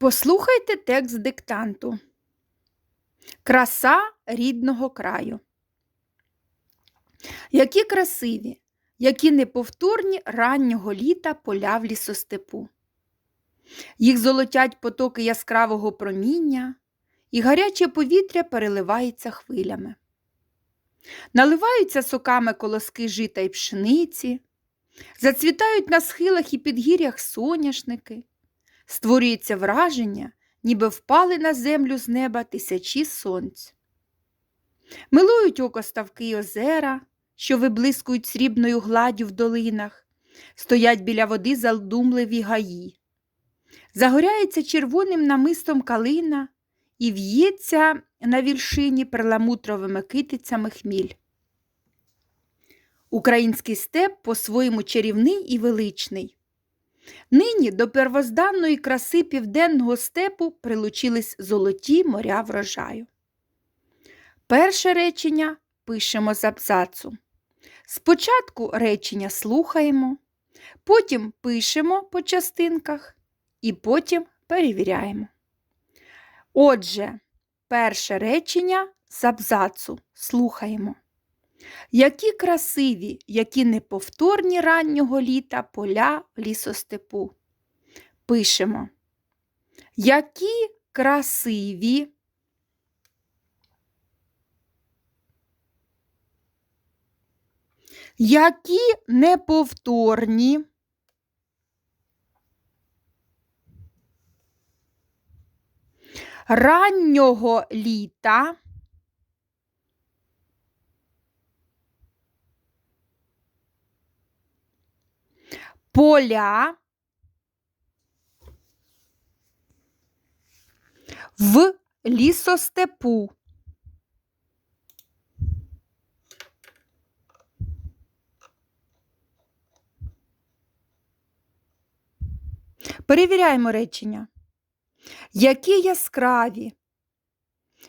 Послухайте текст диктанту. Краса рідного краю. Які красиві, які неповторні раннього літа поля в лісостепу. Їх золотять потоки яскравого проміння, і гаряче повітря переливається хвилями. Наливаються соками колоски жита й пшениці, зацвітають на схилах і підгір'ях соняшники, створюється враження, ніби впали на землю з неба тисячі сонць. Милують око ставки й озера, що виблискують срібною гладдю в долинах, стоять біля води задумливі гаї. Загоряється червоним намистом калина і в'ється на віршині перламутровими китицями хміль. Український степ по-своєму чарівний і величний. Нині до первозданної краси південного степу прилучились золоті моря врожаю. Перше речення пишемо з абзацу. Спочатку речення слухаємо, потім пишемо по частинках і потім перевіряємо. Отже, перше речення з абзацу слухаємо. Які красиві, які неповторні раннього літа поля лісостепу. Пишемо. Які красиві. Які неповторні. Раннього літа. Поля в лісостепу. Перевіряємо речення. Які яскраві,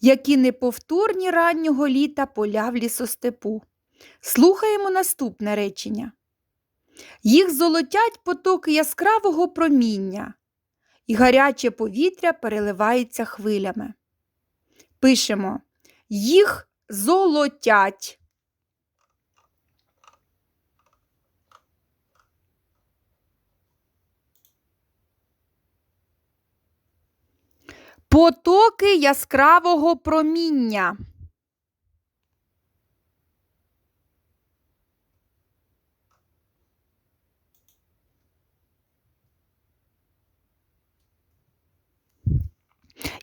які неповторні раннього літа поля в лісостепу. Слухаємо наступне речення. Їх золотять потоки яскравого проміння, і гаряче повітря переливається хвилями. Пишемо їх золотять. Потоки яскравого проміння.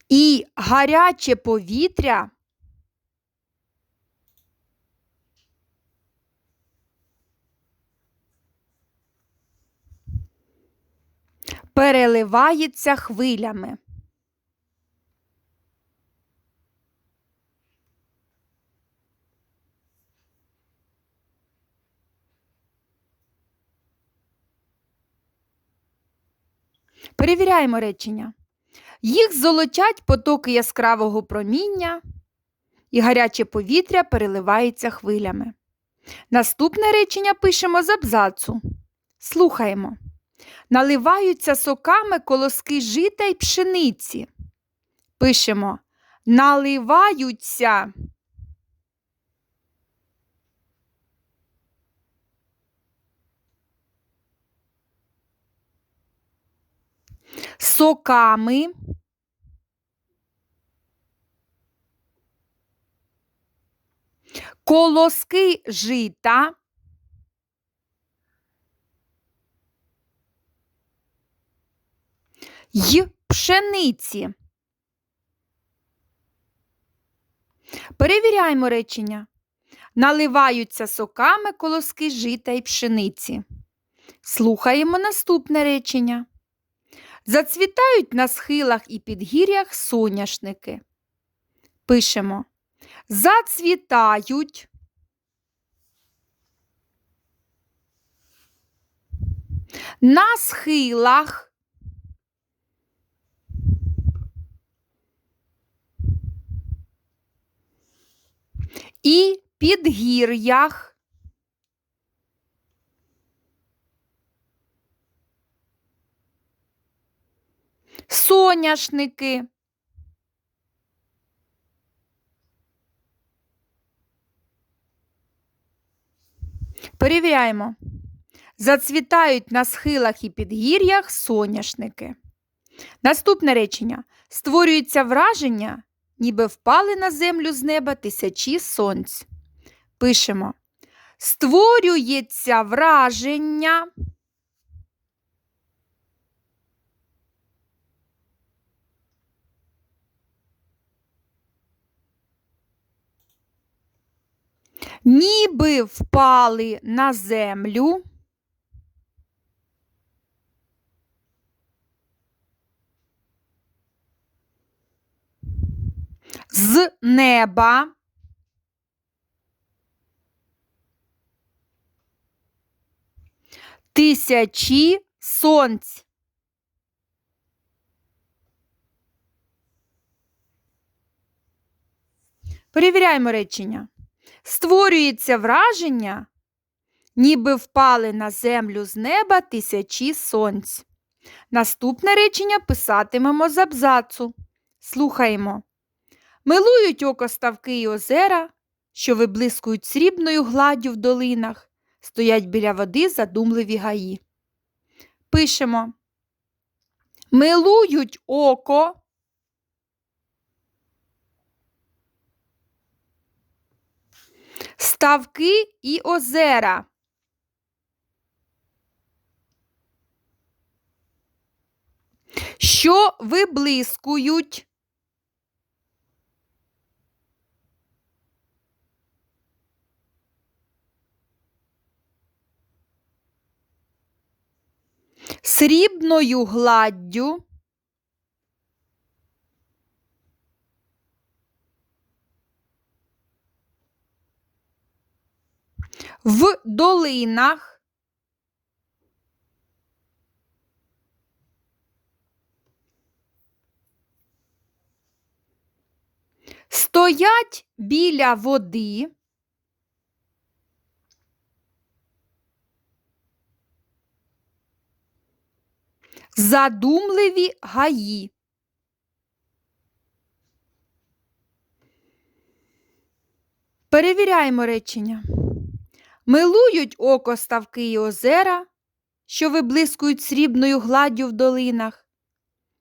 І гаряче повітря переливається хвилями. Перевіряємо речення. Їх золотять потоки яскравого проміння, і гаряче повітря переливається хвилями. Наступне речення пишемо з абзацу. Слухаємо. Наливаються соками колоски жита й пшениці. Пишемо наливаються. Соками. Колоски жита. й пшениці. Перевіряємо речення. Наливаються соками колоски жита й пшениці. Слухаємо наступне речення. Зацвітають на схилах і підгір'ях соняшники. Пишемо. Зацвітають. На схилах і підгір'ях. Соняшники. Перевіряємо. Зацвітають на схилах і підгір'ях соняшники. Наступне речення. Створюється враження, ніби впали на землю з неба тисячі сонць. Пишемо. Створюється враження. Ніби впали на землю. З неба. Тисячі сонць. Перевіряємо речення. Створюється враження, ніби впали на землю з неба тисячі сонць. Наступне речення писатимемо з абзацу. Слухаємо. Милують око ставки і озера, що виблискують срібною гладдю в долинах, стоять біля води задумливі гаї. Пишемо. Милують око. Ставки і озера. Що виблискують? Срібною гладдю. В долинах. Стоять біля води. Задумливі гаї. Перевіряємо речення. Милують око ставки і озера, що виблискують срібною гладдю в долинах.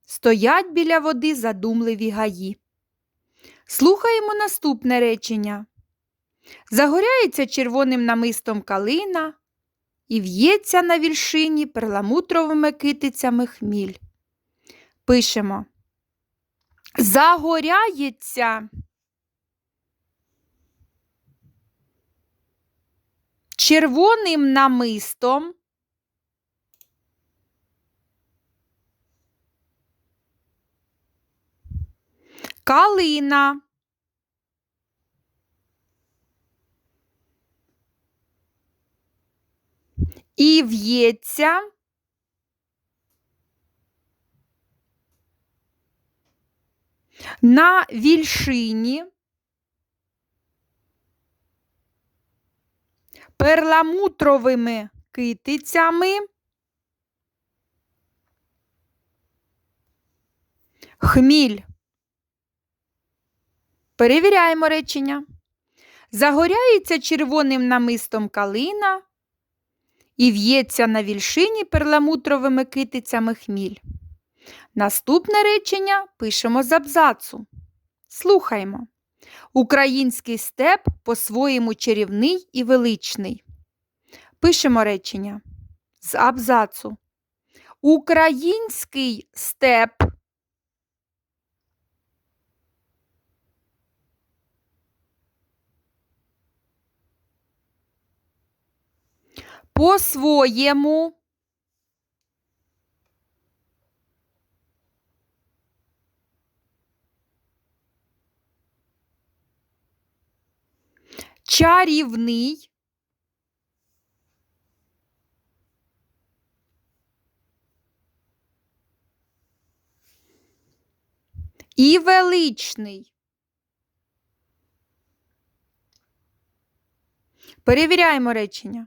Стоять біля води задумливі гаї. Слухаємо наступне речення. Загоряється червоним намистом калина і в'ється на вільшині перламутровими китицями хміль. Пишемо. Загоряється. Червоним намистом. Калина. І в'ється. На вільшині перламутровими китицями хміль. Перевіряємо речення. Загоряється червоним намистом калина і в'ється на вільшині перламутровими китицями хміль. Наступне речення пишемо з абзацу. Слухаймо. Український степ по-своєму чарівний і величний. Пишемо речення з абзацу. Український степ по-своєму чарівний і величний. Перевіряємо речення.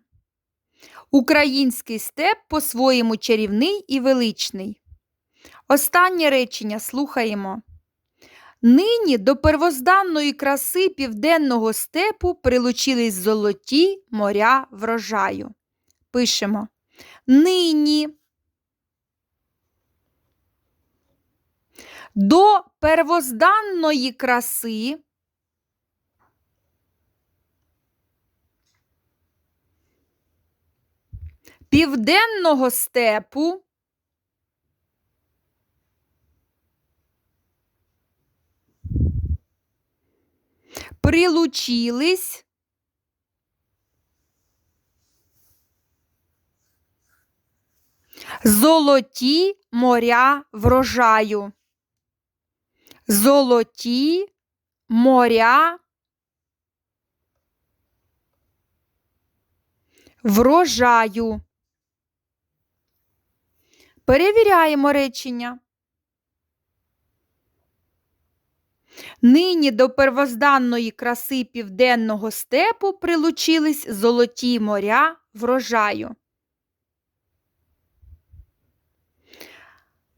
Український степ по-своєму чарівний і величний. Останнє речення слухаємо. Нині до первозданної краси південного степу прилучились золоті моря врожаю. Пишемо. Нині до первозданної краси південного степу прилучились золоті моря врожаю. Золоті моря врожаю. Перевіряємо речення. Нині до первозданної краси південного степу прилучились золоті моря врожаю.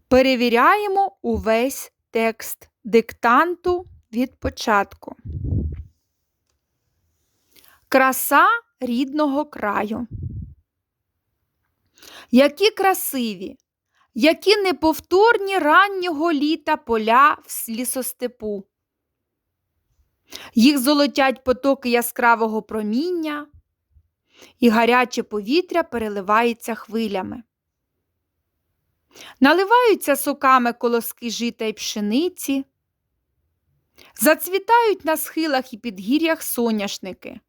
Перевіряємо увесь текст диктанту від початку. Краса рідного краю. Які красиві, які неповторні раннього літа поля в лісостепу. Їх золотять потоки яскравого проміння, і гаряче повітря переливається хвилями. Наливаються соками колоски жита й пшениці, зацвітають на схилах і підгір'ях соняшники.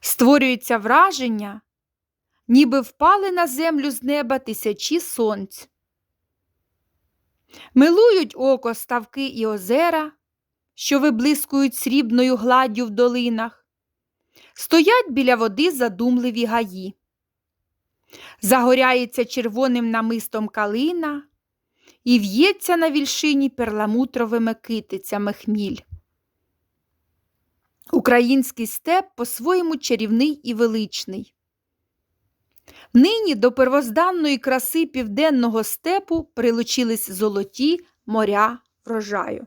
Створюється враження, ніби впали на землю з неба тисячі сонць. Милують око ставки і озера, що виблискують срібною гладдю в долинах, стоять біля води задумливі гаї. Загоряється червоним намистом калина і в'ється на вільшині перламутровими китицями хміль. Український степ по-своєму чарівний і величний. Нині до первозданної краси південного степу прилучились золоті моря врожаю.